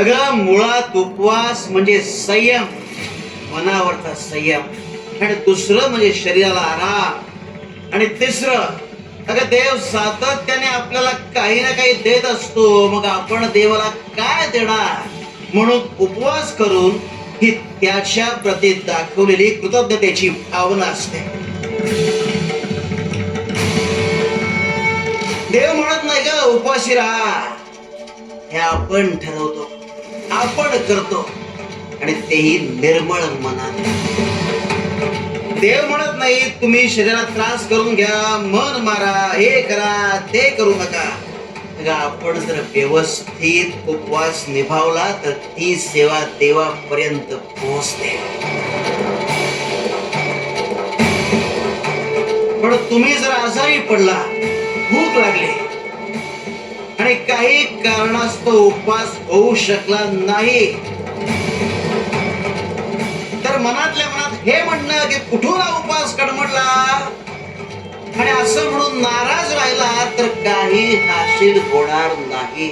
अगं मुळात उपवास म्हणजे संयम. मनावरचा संयम. आणि दुसरं म्हणजे शरीराला आराम. आणि तिसरं अगं देव सातत्याने आपल्याला काही ना काही देत असतो. मग आपण देवाला काय देणार? म्हणून उपवास करून ही त्याच्या प्रती दाखवलेली कृतज्ञतेची भावना असते. देव म्हणत नाही का उपवासी राहा. हे आपण ठरवतो. आपण करतो. आणि तेही निर्मळ मनात देव म्हणत नाही तुम्ही शरीरात त्रास करून घ्या मन मारा हे करा ते करू नका. आपण जर व्यवस्थित उपवास निभावला तर ती सेवा देवापर्यंत पोहोचते. पण तुम्ही जर आजारी पडला काही कारणास्तव उपवास होऊ शकला नाही. तर मनातल्या मनात हे म्हणणं की कुठून हा उपवास कडमडला? आणि असं म्हणून नाराज राहिला तर काही हाशील होणार नाही.